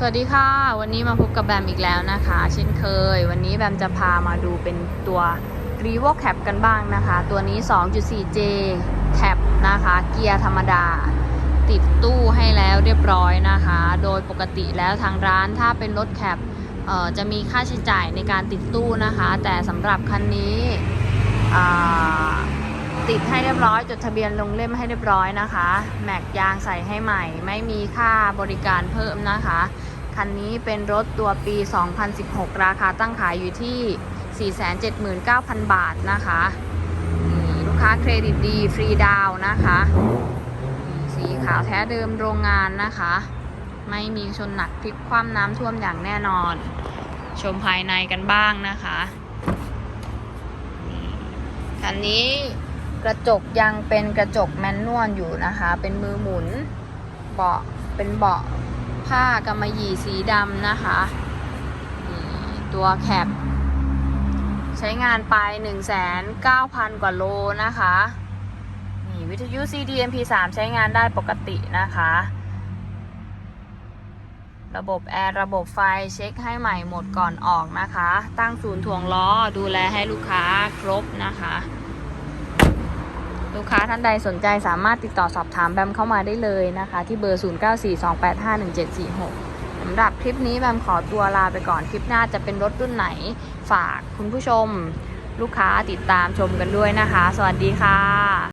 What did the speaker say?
สวัสดีค่ะ วันนี้มาพบกับแบมอีกแล้วนะคะ เช่นเคย วันนี้แบมจะพามาดูเป็นตัว r e v o Cap กันบ้างนะคะ ตัวนี้ 2.4J Cap นะคะ เกียร์ธรรมดา ติดตู้ให้แล้วเรียบร้อยนะคะ โดยปกติแล้วทางร้านถ้าเป็นรถแคปจะมีค่าใช้จ่ายในการติดตู้นะคะ แต่สำหรับคันนี้ ติดให้เรียบร้อยจดทะเบียนลงเล่มให้เรียบร้อยนะคะ แม็กยางใส่ให้ใหม่ ไม่มีค่าบริการเพิ่มนะคะ คันนี้เป็นรถตัวปี 2016 ราคาตั้งขายอยู่ที่ 479,000 บาทนะคะนี่ลูกค้าเครดิตดีฟรีดาวนะคะสีขาวแท้เดิมโรงงานนะคะ ไม่มีชนหนักพลิกคว่ำน้ำท่วมอย่างแน่นอน ชมภายในกันบ้างนะคะคันนี้ กระจกยังเป็นกระจกแมนนวลอยู่นะคะ เป็นมือหมุน เบาะ เป็นเบาะผ้ากำมะหยี่สีดำนะคะนี่ตัวแคปใช้งานไป 1,900,000 กว่าโลนะคะนี่วิทยุ CD MP3 ใช้งานได้ปกตินะคะ ระบบแอร์ ระบบไฟเช็คให้ใหม่หมดก่อนออกนะคะ ตั้งศูนย์ถ่วงล้อดูแลให้ลูกค้าครบนะคะ ลูกค้าท่านใดสนใจสามารถติดต่อสอบถามแบมเข้ามาได้เลยนะคะ ที่เบอร์ 0942851746สำหรับคลิปนี้แบมขอตัวลาไปก่อนคลิปหน้าจะเป็นรถรุ่นไหน ฝากคุณผู้ชม ลูกค้าติดตามชมกันด้วยนะคะ สวัสดีค่ะ